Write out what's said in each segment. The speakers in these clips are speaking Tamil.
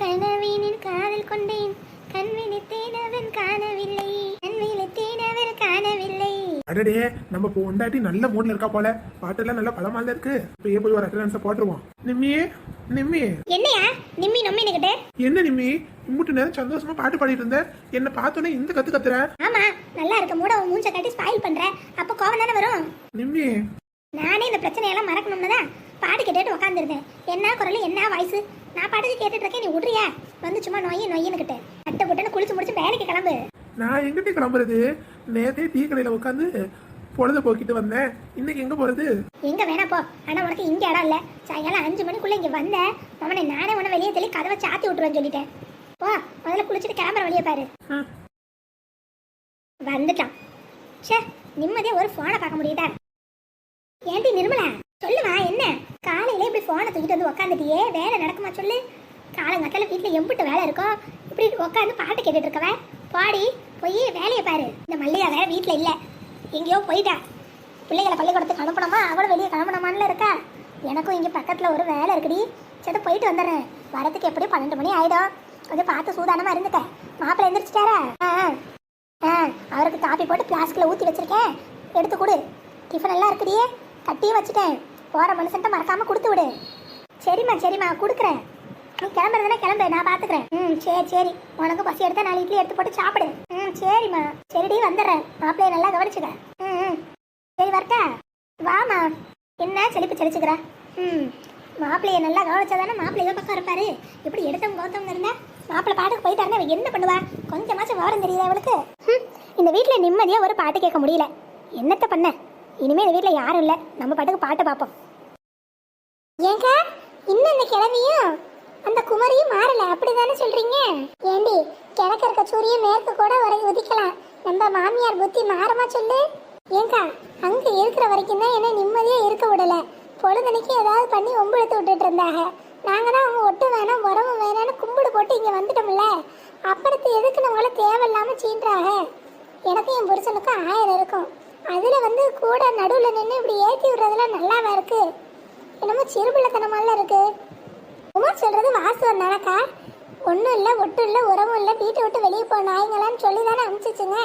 கனவினில் காதல் கொண்டேன். கண் விழித்தேன் அவன் காணவில்லை. கண் விழித்தேன் காணவில்லை. அடடே நம்ம பொண்டாட்டி நல்ல மூட்ல இருக்கா போல. பாட்டெல்லாம் நல்ல பழமால இருக்கு. இப்பயே போய் ஒரு அட்டன்ஸ் போட்டுருவோம்? நிம்மி நிம்மி. என்னையா? நிம்மி நொம்மினுக்கிட்ட என்ன நிம்மி? இம்புட்டு நேரம் சந்தோஷமா பாட்டு பாடிட்டு இருந்த. என்ன பார்த்தோன்னே இந்த கத்து கத்துற. ஆமா நல்லா இருக்க மூட உன் மூஞ்ச காட்டி ஸ்பாயில் பண்ற. அப்ப கோவம் தானே வரும்? நிம்மி. நானே இந்த பிரச்சனையெல்லாம் மறக்கணும்னு தான். பாட்டு கேட்டுட்டு உட்காந்துருக்கேன் என்ன குரல் என்ன வாய்ஸ் நான் பாட்டுக்கு கேட்டுட்டு இருக்கேன் நீ விட்றியா வந்து சும்மா நொய்ய நொய்யனுக்கிட்ட அட்டை புட்டன்னு குளிச்சு முடிச்சு வேலைக்கு கிளம்பு. நான் எங்கிட்ட கிளம்புறது? நேத்தே டீ கடையில உட்காந்து பொழுத போக்கிட்டு வந்தேன். இன்னைக்கு எங்க போறது? எங்க வேணா போ. ஆனா உனக்கு இங்க இடம் இல்ல. சாயங்காலம் அஞ்சு மணிக்குள்ள இங்க வந்த. அவனை நானே உன்னை வெளியே தள்ளி கதவை சாத்தி விட்டுருவேன்னு சொல்லிட்டேன். போ முதல்ல குளிச்சுட்டு கிளம்புற வழியை பாரு. வந்துட்டான். ச்சே நிம்மதியா ஒரு போனை பார்க்க முடியுதா? ஏண்டி நிர்மலா சொல்லுமா என்ன? காலையில இப்படி ஃபோனை தூக்கிட்டு வந்து உக்காந்துட்டியே வேலை நடக்குமா சொல்லு? காலங்காத்தால வீட்டில் எம்பிட்டு வேலை இருக்கும் இப்படி உட்காந்து பாட்டு கேட்டுட்டு இருக்கவன் பாடி போய் வேலையை பாரு. இந்த மல்லிகா வேற வீட்டில் இல்லை. எங்கேயோ போயிட்டா. பிள்ளைகளை பள்ளிக்கூடத்துக்கு அனுப்பணுமா? அவளும் வெளியே கிளம்பணுமான்ல இருக்கா? எனக்கும் இங்கே பக்கத்தில் ஒரு வேலை இருக்குடி. சரி போயிட்டு வந்துடுறேன். வரதுக்கு எப்படியும் பன்னெண்டு மணி ஆகிடும் கொஞ்சம் பார்த்து சூதானமாக இருந்துக்க. மாப்பிள்ளை எந்திரிச்சிட்டாரா? ஆ ஆ. ஆ அவருக்கு காப்பி போட்டு பிளாஸ்கில் ஊற்றி வச்சுருக்கேன். எடுத்து கொடு. டிஃபன் எல்லாம் இருக்குடியே? கட்டியும் வச்சுட்டேன். போகிற மனுஷன்ட்ட மறக்காம கொடுத்து விடு. சரிம்மா சரிம்மா கொடுக்குறேன். நீ கிளம்புறதுனா கிளம்பு நான் பார்த்துக்கிறேன் ம் சரி சரி. உனக்கு பசி எடுத்தா நாலு இட்லி எடுத்து போட்டு சாப்பிடு. ம் சரிம்மா. சரிடி வந்துடுறேன். மாப்பிள்ளைய நல்லா கவனிச்சுக்க. ம் ம். சரி வரட்டா? வாமா என்ன செழிப்பு செழிச்சுக்கிற? ம். மாப்பிள்ளைய நல்லா கவனிச்சாதானே மாப்பிள்ளை பக்கம் இருப்பாரு. இப்படி எடுத்தவங்க கௌத்தவங்க இருந்தா மாப்பிள்ளை பாட்டுக்கு போயிட்டாருன்னா அவன் என்ன பண்ணுவா? கொஞ்சமாச்சும் விவரம் தெரியுதா அவளுக்கு இந்த வீட்டில் நிம்மதியாக ஒரு பாட்டு கேட்க முடியல. என்னத்த பண்ண? இனிமேல் இந்த வீட்டில் யாரும் இல்லை. நம்ம பாட்டுக்கு பாட்டு பார்ப்போம் ஏங்க இன்னும் இந்த கிழமையும் அந்த குமரியும் மாறல. அப்படிதானே சொல்றீங்க? ஏண்டி கிழக்கு இருக்க சூரியன் மேற்கு கூட வரை உதிக்கலாம். நம்ம மாமியார் புத்தி மாறுமா சொல்லு? ஏங்கா அங்க இருக்கிற வரைக்கும் தான் என்ன நிம்மதியா இருக்க விடல. பொழுதுனைக்கு ஏதாவது பண்ணி ஒம்பெடுத்து விட்டுட்டு இருந்தாங்க. நாங்க தான் அவங்க ஒட்டு வேணாம் உறவு வேணாம்னு கும்பிடு போட்டு இங்க வந்துட்டோம்ல. அப்புறத்து எதுக்கு நம்மள தேவையில்லாம சீன்றாங்க எனக்கும் என் புருஷனுக்கும் ஆயிரம் இருக்கும். அதுல வந்து கூட நடுவுல நின்று இப்படி ஏத்தி விடுறதுலாம் நல்லாவா இருக்கு? என்னமோ சிறுபிள்ளைத்தனமால இருக்கு. உமா சொல்றது வாசம் தானக்கா? ஒன்றும் இல்லை ஒட்டும் இல்லை உரமும் இல்லை வீட்டை விட்டு வெளியே போ நாய்ங்களான்னு சொல்லி தானே அனுப்பிச்சிச்சுங்க.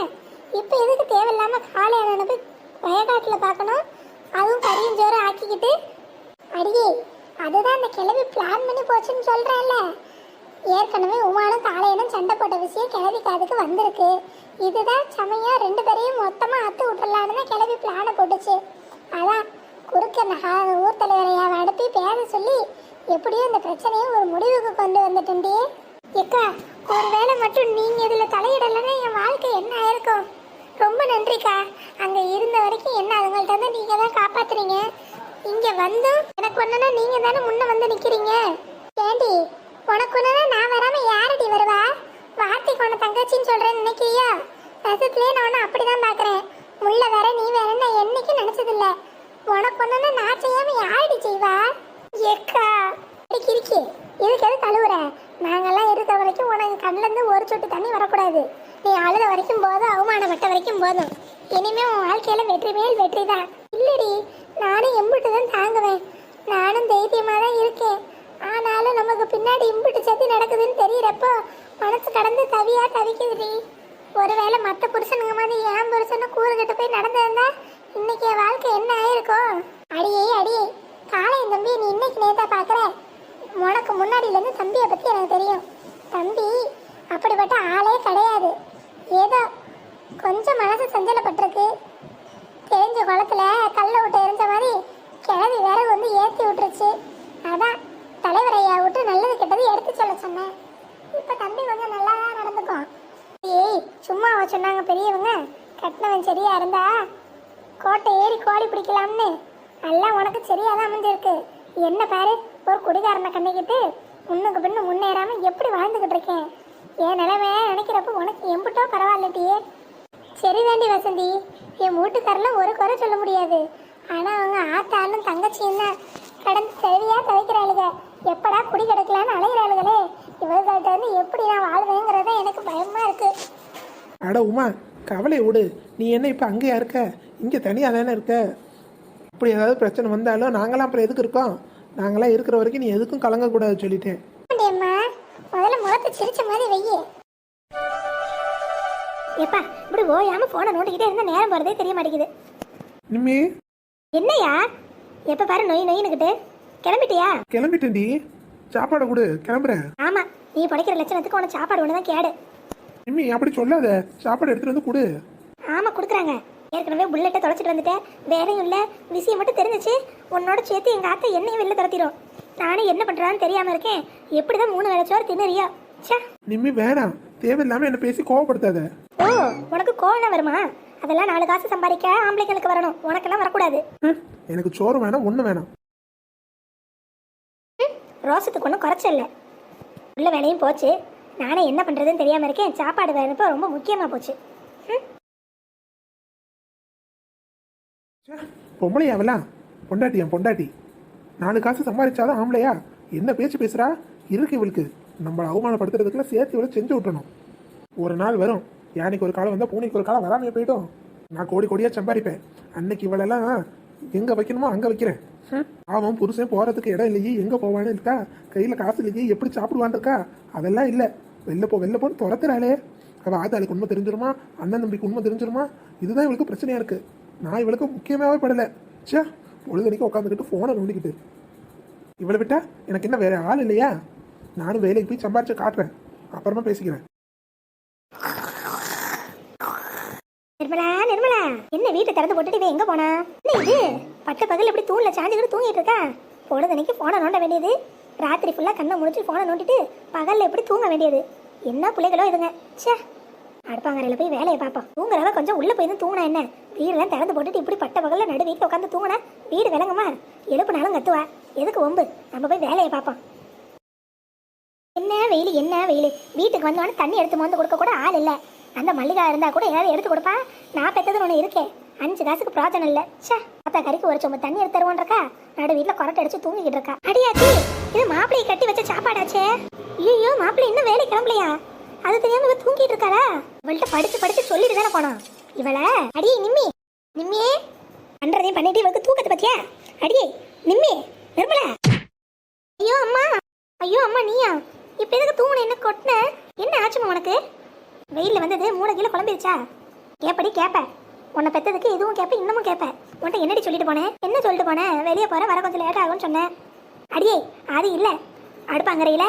இப்போ எதுக்கு தேவையில்லாமல் காலையான அனுப்பி வயக்காட்டில் பார்க்கணும்? அதுவும் கரியும் ஜோறு ஆக்கிக்கிட்டு. அடியே அதுதான் அந்த கிளவி பிளான் பண்ணி போச்சுன்னு சொல்கிறேன்ல ஏற்கனவே உமானும் காலையிலும் சண்டை போட்ட விஷயம் கிளவி காதுக்கு வந்திருக்கு. இதுதான் சமயம் ரெண்டு பேரையும் மொத்தமாக அத்து விட்டுறலான்னு தான் கிளவி பிளானை போட்டுச்சு. அதான் குறுக்க அந்த ஹா- ஊர் தலைவரையா அனுப்பி பேச சொல்லி எப்படியும் இந்த பிரச்சனையை ஒரு முடிவுக்கு கொண்டு வந்துட்டே எக்கா ஒருவேளை மட்டும் நீங்கள் இதில் தலையிடலைன்னா என் வாழ்க்கை என்ன ஆயிருக்கும் ரொம்ப நன்றிக்கா. அங்கே இருந்த வரைக்கும் என்ன அதுங்கள்ட்ட வந்து நீங்கள் தான் காப்பாத்துறீங்க இங்கே வந்தும் எனக்கு ஒண்ணுனா நீங்கள் தானே முன்ன வந்து நிற்கிறீங்க ஏண்டி உனக்கு ஒன்றுனா நான் வராமல் யாரடி வருவா? வார்த்தைக்கு உன தங்கச்சின்னு சொல்கிறேன்னு நினைக்கிறியா? ரசத்துலேயே நான் உன்னை அப்படிதான் பார்க்குறேன் முள்ள வேற நீ வேற நான் என்னைக்கும் நினச்சதில்லை. உனக்கு ஒண்ணுனா நான் செய்யாம யாரடி செய்வா? எக்கா கிரிக்கி இதுக்கு எது தழுவுற நாங்கெல்லாம் இருக்கிற வரைக்கும் உனக்கு கண்ணுல இருந்து ஒரு சொட்டு தண்ணி வரக்கூடாது. நீ அழுத வரைக்கும் போதும் அவமானப்பட்ட வரைக்கும் போதும். இனிமே உன் வாழ்க்கையில வெற்றி மேல் வெற்றி தான். இல்லடி நானும் எம்பிட்டு தான் தாங்குவேன். நானும் தைரியமா தான் இருக்கேன். ஆனாலும் நமக்கு பின்னாடி இம்பிட்டு சத்தி நடக்குதுன்னு தெரியறப்போ மனசு கடந்து தவியா தவிக்குதுடி. ஒருவேளை மற்ற புருஷனுங்க மாதிரி என் புருஷனும் கூறுகிட்ட போய் நடந்திருந்தா இன்னைக்கு என் வாழ்க்கை என்ன ஆயிருக்கும் அடியே அடியே. காலை தம்பி நீ இன்னைக்கு நேத்தா பாக்குற உனக்கு முன்னாடில இருந்து தம்பியை பத்தி எனக்கு தெரியும். தம்பி அப்படிப்பட்ட ஆளே கிடையாது. ஏதோ கொஞ்சம் மனசு சஞ்சலப்பட்டிருக்கு. தெரிஞ்ச குளத்துல கல்ல விட்டு எரிஞ்ச மாதிரி கிளவி விறகு வந்து ஏற்றி விட்டுருச்சு. அதான் தலைவர் ஐயா விட்டு நல்லது கெட்டது எடுத்து சொல்ல சொன்னேன். இப்போ தம்பி கொஞ்சம் நல்லா தான் நடந்துக்கும் ஏய் சும்மாவை சொன்னாங்க பெரியவங்க? கட்டினவன் சரியா இருந்தா கோட்டை ஏறி கோழி பிடிக்கலாம்னு. எல்லாம் உனக்கு சரியாக தான் அமைஞ்சிருக்கு. என்ன பாரு ஒரு குடிகாரனை கண்ணிக்கிட்டு முன்னுக்கு பின்னு முன்னேறாமல் எப்படி வாழ்ந்துக்கிட்டு இருக்கேன்? என் நிலைமைய நினைக்கிறப்ப உனக்கு எம்பிட்டோ பரவாயில்லட்டியே. சரி தாண்டி வசந்தி என் வீட்டுக்காரெல்லாம் ஒரு குறை சொல்ல முடியாது. ஆனால் அவங்க ஆத்தாலும் தங்கச்சியும் தான். கடந்து சரியா தவிக்கிறாளுங்க எப்படா குடி கிடைக்கலான்னு அலைகிறாளுகளே இவர்கள்ட்ட இருந்து எப்படி நான் வாழ்வேங்கிறத எனக்கு பயமாக இருக்கு. அட உமா கவலை விடு நீ என்ன இப்போ அங்கேயா இருக்க? இங்கே தனியாக தானே இருக்க? அப்படி ஏதாவது பிரச்சனை வந்தாலும் நாங்களாம் அப்புறம் எதுக்கு இருக்கோம்? நாங்களாம் இருக்கிற வரைக்கும் நீ எதுக்கும் கலங்கக்கூடாது சொல்லிட்டேன். முதல்ல சிரிச்ச மாதிரி வெய்யே எப்பா இப்படி ஓயாம போனை நோண்டிக்கிட்டே இருந்தா நேரம் போறதே தெரிய மாட்டேங்குது. நிம்மி. என்னையா? எப்ப பாரு நொய் நொயின்னுக்கிட்டு கிளம்பிட்டியா? கிளம்பிட்டேன்டி. சாப்பாடை கொடு கிளம்புறேன். ஆமா நீ படிக்கிற லட்சணத்துக்கு உனக்கு சாப்பாடு ஒன்று தான் கேடு. நிம்மி அப்படி சொல்லாத. சாப்பாடு எடுத்துட்டு வந்து கொடு. ஆமா கொடுக்குறாங்க. ஏற்கனவே புல்லட்டை தொலைச்சிட்டு வந்துட்டேன். வேலையும் இல்லை. விஷயம் மட்டும் தெரிஞ்சிச்சு. உன்னோட சேர்த்து எங்க அத்தை என்னையும் வெளில துரத்திடும் நானும் என்ன பண்றதான்னு தெரியாம இருக்கேன். எப்படிதான் மூணு வேலை சோறு தின்னுறியோ? ச்சே. நிம்மி வேணாம். தேவையில்லாம என்ன பேசி கோவப்படுத்தாத. ஓ உனக்கு கோவம் வருமா? அதெல்லாம் நாலு காசு சம்பாதிக்க ஆம்பளைங்களுக்கு வரணும். உனக்கெல்லாம் வரக்கூடாது. எனக்கு சோறு வேணாம் ஒண்ணு வேணாம். ரோசத்துக்கு ஒன்றும் குறைச்சல் இல்லை. உள்ள வேலையும் போச்சு. நானே என்ன பண்ணுறதுன்னு தெரியாமல் இருக்கேன். சாப்பாடு வேணுப்போ ரொம்ப முக்கியமாக போச்சு. ம். பொம்பளையாவலாம் பொண்டாட்டி என் பொண்டாட்டி. நாலு காசு சம்பாதிச்சாதான் ஆம்பளையா? என்ன பேச்சு பேசுறா? இருக்கு இவளுக்கு. நம்மளை அவமானப்படுத்துறதுக்குலாம் சேர்த்து இவளை செஞ்சு விட்டணும் ஒரு நாள் வரும். யானைக்கு ஒரு காலம் வந்தால் பூனைக்கு ஒரு காலம் வராமையே போயிட்டோம் நான் கோடி கோடியாக சம்பாதிப்பேன். அன்னைக்கு இவளெல்லாம் எங்கே வைக்கணுமோ அங்கே வைக்கிறேன். அவன் புருஷன் போகிறதுக்கு இடம் இல்லையே. எங்கே போவான்னு இருக்கா? கையில் காசு இல்லையே. எப்படி சாப்பிடுவான்னு இருக்கா? அதெல்லாம் இல்லை. வெளில போ வெளில போன்னு துரத்துறாளே. அவள் ஆத்தாளுக்கு உண்மை தெரிஞ்சிருமா? அண்ணன் தம்பிக்கு உண்மை தெரிஞ்சிருமா? இதுதான் இவளுக்கு பிரச்சனையா இருக்கு. நான் இவளுக்கு முக்கியமாகவே படலை. ச்சே பொழுதனைக்கு உட்காந்துக்கிட்டு ஃபோனை நோண்டிக்கிட்டு. இவளை விட்டா எனக்கு என்ன வேற ஆள் இல்லையா? நானும் வேலைக்கு போய் சம்பாரிச்சு காட்டுறேன். அப்புறமா பேசிக்கிறேன். நிர்மலா நிர்மலா. என்ன வீட்டை திறந்து போட்டுட்டு இவன் எங்கே போனா? என்ன இது? பட்ட பகல் இப்படி தூண்ல சாஞ்சுக்கிட்டு தூங்கிட்டு இருக்கா? பொழுதனைக்கு ஃபோனை நோண்ட வேண்டியது. ராத்திரி ஃபுல்லாக கண்ணை முடிச்சு ஃபோனை நோண்டிட்டு பகலில் எப்படி தூங்க வேண்டியது? என்ன பிள்ளைகளோ இதுங்க. ச்சே அடுப்பாங்கரையில் போய் வேலையை பார்ப்போம். தூங்குறவ கொஞ்சம் உள்ளே போய் தான் தூங்கினா என்ன? வீடெல்லாம் திறந்து போட்டுட்டு இப்படி பட்ட பகலில் நடு வீட்டில் உட்காந்து தூங்கினா வீடு விளங்குமா? எழுப்புனாலும் கத்துவா. எதுக்கு ஒம்பு? நம்ம போய் வேலையை பார்ப்போம். என்ன வெயில் என்ன வெயில்? வீட்டுக்கு வந்தோடனே தண்ணி எடுத்து வந்து கொடுக்க கூட ஆள் இல்லை. அந்த மல்லிகா இருந்தால் கூட ஏதாவது எடுத்து கொடுப்பா? நான் பெற்றது ஒன்று இருக்கேன் அஞ்சு காசுக்கு பிரோஜனம் இல்லை. ச்சே அத்தா கறிக்கு ஒரு சொம்பு தண்ணி எடுத்து தருவோன்றக்கா நடு வீட்டில் கொரட்டை அடிச்சு தூங்கிக்கிட்டு இருக்கா. அடியாச்சி இது மாப்பிள்ளையை கட்டி வச்ச சாப்பாடாச்சே? ஐயோ மாப்பிள்ளை இன்னும் வேலை கிளம்பலையா? அது தெரியாம இவ தூங்கிட்டு இருக்காளா? இவள்கிட்ட படிச்சு படிச்சு சொல்லிட்டு தானே போனோம். இவளை அடியே நிம்மி. நிம்மியே. பண்றதையும் பண்ணிட்டு இவளுக்கு தூக்கத்தை பத்தியா? அடியே நிம்மி நிர்மலா. ஐயோ அம்மா. ஐயோ அம்மா நீயா? இப்ப எதுக்கு தூங்குன? என்ன கொட்டின? என்ன ஆச்சுமா உனக்கு? வெயிலில் வந்தது மூணு கிலோ குழம்பிருச்சா? கேப்படி கேப்ப. உன்னை பெத்ததுக்கு இதுவும் கேப்ப இன்னமும் கேப்ப. உன்ட்ட என்னடி சொல்லிட்டு போனேன்? என்ன சொல்லிட்டு போனேன்? வெளியே போற வர கொஞ்சம் லேட் ஆகும்னு சொன்னேன். அடியே அது இல்லை. அடுப்பாங்கரையில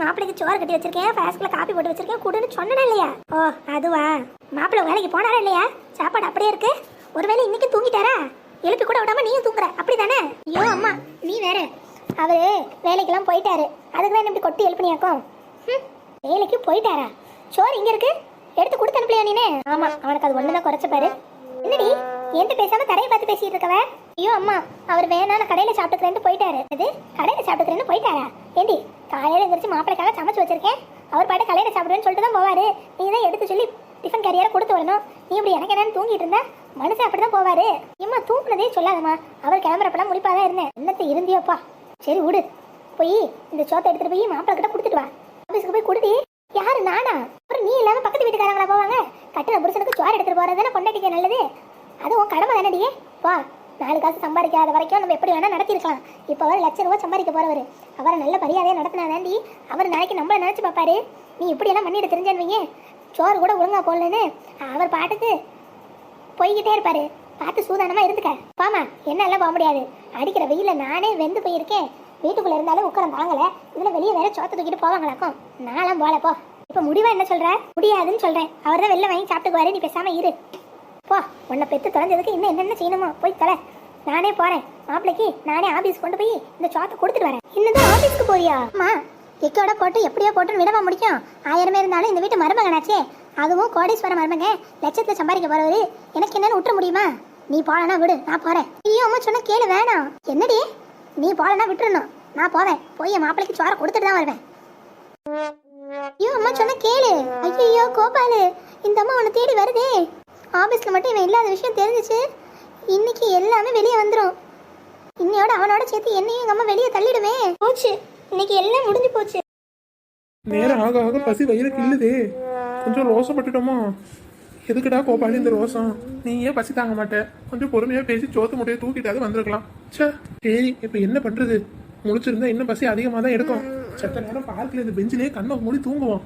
மாப்பிளைக்கு சோறு கட்டி வச்சிருக்கேன் ஃபாஸ்க்ல காப்பி போட்டு வச்சிருக்கேன் கூடுன்னு சொன்னேன் இல்லையா? ஓ அதுவா. மாப்பிள்ளை வேலைக்கு போனாரா இல்லையா? சாப்பாடு அப்படியே இருக்கு. ஒருவேளை இன்னைக்கு தூங்கிட்டாரா? எழுப்பி கூட விடாம நீயும் தூங்குற. அப்படி தானே ஐயோ அம்மா நீ வேற. அவரு வேலைக்கெல்லாம் போயிட்டாரு. அதுக்கு தான் இப்படி கொட்டி எழுப்பினியாக்கும்? ம், வேலைக்கு போயிட்டாரா? சோறு இங்க இருக்கு. எடுத்து கொடுத்து அனுப்பலையா நீனே? ஆமா அவனுக்கு அது ஒண்ணுதான் குறைச்ச பாரு. என்னடி என்கிட்ட பேசாம கடையை பார்த்து பேசிட்டு இருக்கவ? ஐயோ அம்மா அவர் வேணா நான் கடையில சாப்பிட்டுக்கிறேன்னு போயிட்டாரு. அது கடையில சாப்பிட்டுக்கிறேன்னு போயிட்டாரா? ஏண்டி காலையில் எந்திரிச்சு மாப்பிளைக்காக சமைச்சு வச்சிருக்கேன். அவர் பாட்டு கடையில சாப்பிடுவேன்னு சொல்லிட்டு தான் போவாரு. நீ தான் எடுத்து சொல்லி டிஃபன் கரியரை கொடுத்து விடணும். நீ இப்படி எனக்கு என்னன்னு தூங்கிட்டு இருந்தா? மனுஷன் அப்படி தான் போவாரு. இம்மா தூங்குனதே சொல்லாதம்மா. அவர் கிளம்புறப்பெல்லாம் முடிப்பாதான் இருந்தேன். என்னத்தை இருந்தியோப்பா? சரி விடு. போய் இந்த சோத்தை எடுத்துட்டு போய் மாப்பிள்ளை கிட்ட கொடுத்துட்டு வா. ஆபீஸ்க்கு போய் கொடுடி. யாரு? நானா? அப்புறம் நீ இல்லாம பக்கத்து வீட்டுக்காரங்களா போவாங்க? கட்டின புருஷனுக்கு சோறு எடுத்துட்டு போறது தானே பொண்டாட்டிக்க நல்லது? அது உன் கடமை தானடியே. வா. நாலு காசு சம்பாதிக்காத வரைக்கும் நம்ம எப்படி வேணால் நடத்திருக்கலாம். இப்போ அவர் லட்ச ரூபா சம்பாதிக்க போறவர். அவரை நல்ல மரியாதையா நடத்தினாதாண்டி அவர் நாளைக்கு நம்மள நினச்சி பார்ப்பாரு. நீ இப்படியெல்லாம் பண்ணிட்டு தெரிஞ்சேன்னு சோறு கூட ஒழுங்காக போடலன்னு அவர் பாட்டுக்கு போய்கிட்டே இருப்பாரு. பார்த்து சூதானமாக இருந்துக்க. பாமா என்னெல்லாம் போக முடியாது. அடிக்கிற வெயிலில் நானே வெந்து போயிருக்கேன். வீட்டுக்குள்ளே இருந்தாலும் உட்காரம் தாங்கலை. இதில் வெளியே வேற சோத்த தூக்கிட்டு போவாங்களாக்கும். நான்லாம் போல போ. இப்ப முடிவா என்ன சொல்கிற முடியாதுன்னு சொல்கிறேன் அவர் தான் வெளில வாங்கி சாப்பிட்டுக்குவாரு. நீ பேசாமல் இரு. போ உன்னை பெத்து தொலைஞ்சதுக்கு இன்னும் என்னென்ன செய்யணுமோ போய் தொலை. நானே போறேன். மாப்பிளைக்கு நானே ஆபீஸ் கொண்டு போய் இந்த சோத்தை கொடுத்துட்டு வரேன். இன்னும் ஆபீஸ்க்கு போறியா? அம்மா எக்கோட போட்டு எப்படியோ போட்டு விடவா முடிக்கும் ஆயிரமே இருந்தாலும் இந்த வீட்டு மருமகனாச்சே அதுவும் கோடீஸ்வர மருமக. லட்சத்துல சம்பாதிக்க போறவரு. எனக்கு என்னன்னு விட்டுற முடியுமா? நீ போலனா விடு நான் போறேன். ஐயோ அம்மா சொன்ன கேளு வேணாம். என்னடி? நீ போலனா விட்டுறணும். நான் போவேன். போய் என் மாப்பிளைக்கு சோற கொடுத்துட்டு தான் வருவேன். ஐயோ அம்மா சொன்ன கேளு. ஐயோ கோபாலு. இந்த அம்மா உன்னை தேடி வருதே. ஆஃபீஸில் மட்டும் இவன் இல்லாத விஷயம் தெரிஞ்சிச்சு. இன்னைக்கு எல்லாமே வெளியே வந்துடும் இன்னையோட அவனோட சேர்த்து என்னையும் எங்கள் அம்மா வெளியே தள்ளிடுமே. போச்சு. இன்னைக்கு எல்லாம் முடிஞ்சு போச்சு. நேரம் ஆக ஆக பசி வயிறு கிள்ளுதே. கொஞ்சம் ரோசம் பட்டுட்டோமோ? எதுக்குடா கோபாலி இந்த ரோசம்? நீ ஏன் பசி தாங்க மாட்டேன் கொஞ்சம் பொறுமையாக பேசி சோத்து முட்டையை தூக்கிட்டாது வந்திருக்கலாம். ச்சே. சரி இப்போ என்ன பண்ணுறது முடிச்சிருந்தா இன்னும் பசி அதிகமாக தான் எடுக்கும். சத்த நேரம் பார்க்கல இந்த பெஞ்சிலே கண்ணை மூடி தூங்குவோம்.